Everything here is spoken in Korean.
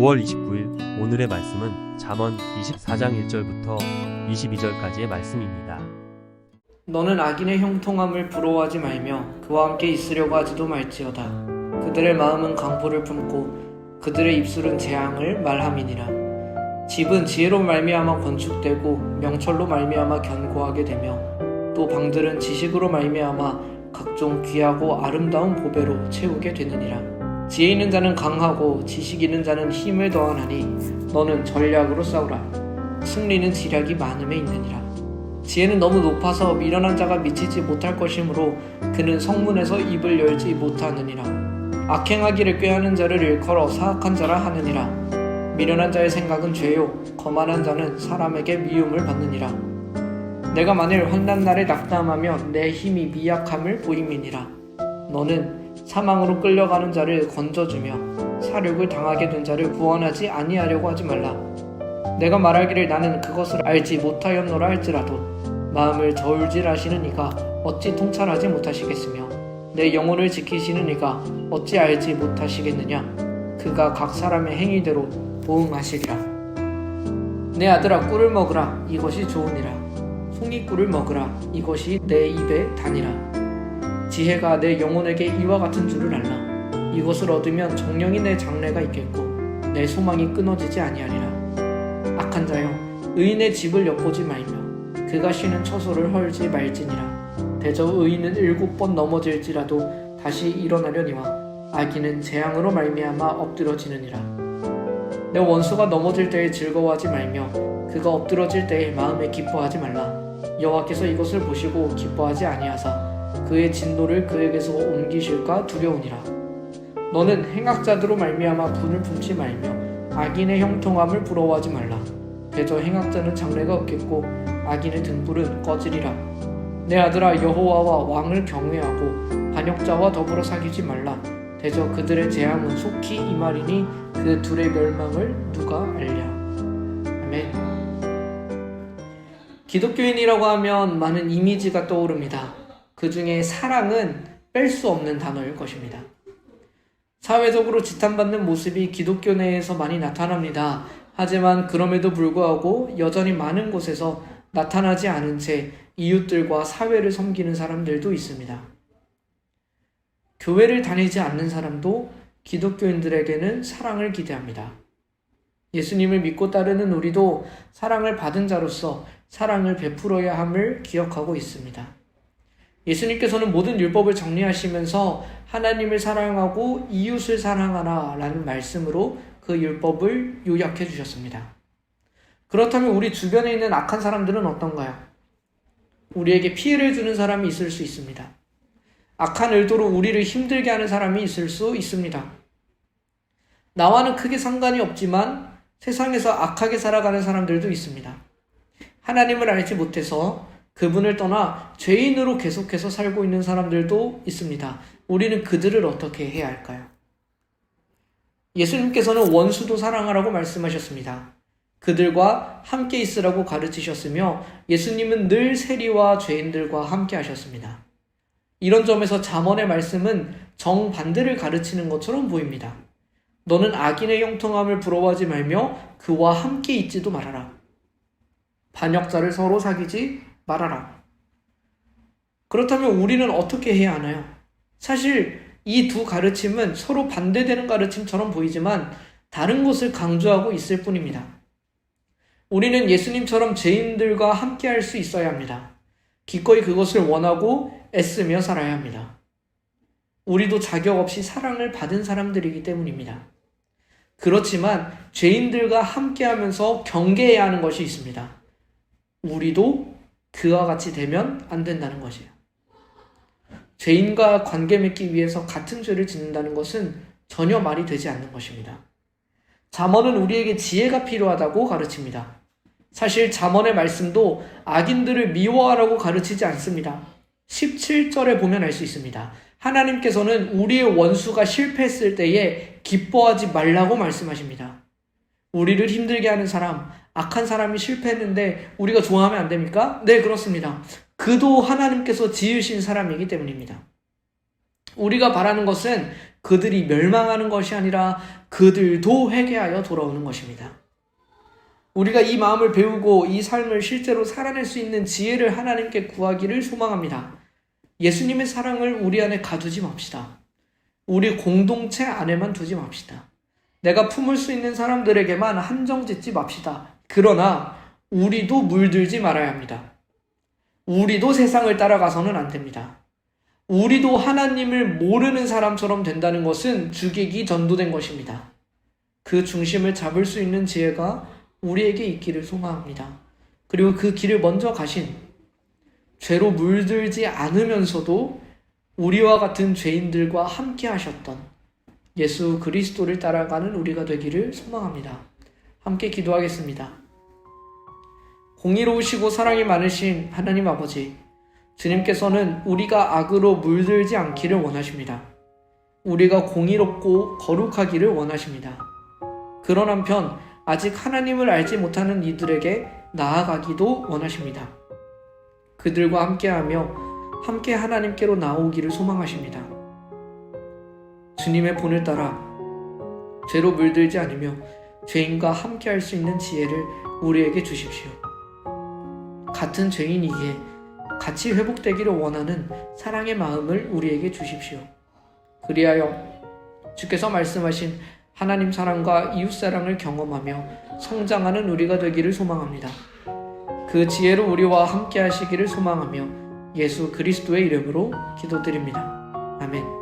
5월 29일 오늘의 말씀은 잠언 24장 1절부터 22절까지의 말씀입니다. 너는 악인의 형통함을 부러워하지 말며 그와 함께 있으려고 하지도 말지어다. 그들의 마음은 강포를 품고 그들의 입술은 재앙을 말함이니라. 집은 지혜로 말미암아 건축되고 명철로 말미암아 견고하게 되며 또 방들은 지식으로 말미암아 각종 귀하고 아름다운 보배로 채우게 되느니라. 지혜 있는 자는 강하고 지식 있는 자는 힘을 더하나니 너는 전략으로 싸우라. 승리는 지략이 많음에 있느니라. 지혜는 너무 높아서 미련한 자가 미치지 못할 것이므로 그는 성문에서 입을 열지 못하느니라. 악행하기를 꾀하는 자를 일컬어 사악한 자라 하느니라. 미련한 자의 생각은 죄요, 거만한 자는 사람에게 미움을 받느니라. 내가 만일 환난 날에 낙담하면 내 힘이 미약함을 보임이니라. 너는 사망으로 끌려가는 자를 건져주며 사륙을 당하게 된 자를 구원하지 아니하려고 하지 말라. 내가 말하기를 나는 그것을 알지 못하였노라 할지라도 마음을 저울질하시는 이가 어찌 통찰하지 못하시겠으며 내 영혼을 지키시는 이가 어찌 알지 못하시겠느냐? 그가 각 사람의 행위대로 보응하시리라. 내 아들아 꿀을 먹으라. 이것이 좋으니라. 송이 꿀을 먹으라. 이것이 내 입에 다니라 지혜가 내 영혼에게 이와 같은 줄을 알라. 이것을 얻으면 정령이 내 장래가 있겠고 내 소망이 끊어지지 아니하리라. 악한 자여 의인의 집을 엿보지 말며 그가 쉬는 처소를 헐지 말지니라. 대저 의인은 일곱 번 넘어질지라도 다시 일어나려니와 악인은 재앙으로 말미암아 엎드러지느니라. 내 원수가 넘어질 때에 즐거워하지 말며 그가 엎드러질 때에 마음에 기뻐하지 말라. 여호와께서 이것을 보시고 기뻐하지 아니하사 그의 진노를 그에게서 옮기실까 두려우니라 너는 행악자들로 말미암아 분을 품지 말며 악인의 형통함을 부러워하지 말라. 대저 행악자는 장래가 없겠고 악인의 등불은 꺼지리라. 내 아들아 여호와와 왕을 경외하고 반역자와 더불어 사귀지 말라. 대저 그들의 재앙은 속히 이말이니 그 둘의 멸망을 누가 알랴. 아멘. 기독교인이라고 하면 많은 이미지가 떠오릅니다. 그 중에 사랑은 뺄 수 없는 단어일 것입니다. 사회적으로 지탄받는 모습이 기독교 내에서 많이 나타납니다. 하지만 그럼에도 불구하고 여전히 많은 곳에서 나타나지 않은 채 이웃들과 사회를 섬기는 사람들도 있습니다. 교회를 다니지 않는 사람도 기독교인들에게는 사랑을 기대합니다. 예수님을 믿고 따르는 우리도 사랑을 받은 자로서 사랑을 베풀어야 함을 기억하고 있습니다. 예수님께서는 모든 율법을 정리하시면서 하나님을 사랑하고 이웃을 사랑하라 라는 말씀으로 그 율법을 요약해 주셨습니다. 그렇다면 우리 주변에 있는 악한 사람들은 어떤가요? 우리에게 피해를 주는 사람이 있을 수 있습니다. 악한 의도로 우리를 힘들게 하는 사람이 있을 수 있습니다. 나와는 크게 상관이 없지만 세상에서 악하게 살아가는 사람들도 있습니다. 하나님을 알지 못해서 그분을 떠나 죄인으로 계속해서 살고 있는 사람들도 있습니다. 우리는 그들을 어떻게 해야 할까요? 예수님께서는 원수도 사랑하라고 말씀하셨습니다. 그들과 함께 있으라고 가르치셨으며 예수님은 늘 세리와 죄인들과 함께 하셨습니다. 이런 점에서 잠언의 말씀은 정반대를 가르치는 것처럼 보입니다. 너는 악인의 형통함을 부러워하지 말며 그와 함께 있지도 말아라. 반역자를 서로 사귀지 말아라. 그렇다면 우리는 어떻게 해야 하나요? 사실 이 두 가르침은 서로 반대되는 가르침처럼 보이지만 다른 것을 강조하고 있을 뿐입니다. 우리는 예수님처럼 죄인들과 함께 할 수 있어야 합니다. 기꺼이 그것을 원하고 애쓰며 살아야 합니다. 우리도 자격 없이 사랑을 받은 사람들이기 때문입니다. 그렇지만 죄인들과 함께 하면서 경계해야 하는 것이 있습니다. 우리도 그와 같이 되면 안 된다는 것이에요. 죄인과 관계 맺기 위해서 같은 죄를 짓는다는 것은 전혀 말이 되지 않는 것입니다. 잠언은 우리에게 지혜가 필요하다고 가르칩니다. 사실 잠언의 말씀도 악인들을 미워하라고 가르치지 않습니다. 17절에 보면 알 수 있습니다. 하나님께서는 우리의 원수가 실패했을 때에 기뻐하지 말라고 말씀하십니다. 우리를 힘들게 하는 사람, 악한 사람이 실패했는데 우리가 좋아하면 안 됩니까? 네, 그렇습니다. 그도 하나님께서 지으신 사람이기 때문입니다. 우리가 바라는 것은 그들이 멸망하는 것이 아니라 그들도 회개하여 돌아오는 것입니다. 우리가 이 마음을 배우고 이 삶을 실제로 살아낼 수 있는 지혜를 하나님께 구하기를 소망합니다. 예수님의 사랑을 우리 안에 가두지 맙시다. 우리 공동체 안에만 두지 맙시다. 내가 품을 수 있는 사람들에게만 한정 짓지 맙시다. 그러나 우리도 물들지 말아야 합니다. 우리도 세상을 따라가서는 안 됩니다. 우리도 하나님을 모르는 사람처럼 된다는 것은 주객이 전도된 것입니다. 그 중심을 잡을 수 있는 지혜가 우리에게 있기를 소망합니다. 그리고 그 길을 먼저 가신 죄로 물들지 않으면서도 우리와 같은 죄인들과 함께 하셨던 예수 그리스도를 따라가는 우리가 되기를 소망합니다. 함께 기도하겠습니다. 공의로우시고 사랑이 많으신 하나님 아버지, 주님께서는 우리가 악으로 물들지 않기를 원하십니다. 우리가 공의롭고 거룩하기를 원하십니다. 그런 한편 아직 하나님을 알지 못하는 이들에게 나아가기도 원하십니다. 그들과 함께하며 함께 하나님께로 나오기를 소망하십니다. 주님의 본을 따라 죄로 물들지 않으며 죄인과 함께할 수 있는 지혜를 우리에게 주십시오. 같은 죄인이기에 같이 회복되기를 원하는 사랑의 마음을 우리에게 주십시오. 그리하여 주께서 말씀하신 하나님 사랑과 이웃 사랑을 경험하며 성장하는 우리가 되기를 소망합니다. 그 지혜로 우리와 함께 하시기를 소망하며 예수 그리스도의 이름으로 기도드립니다. 아멘.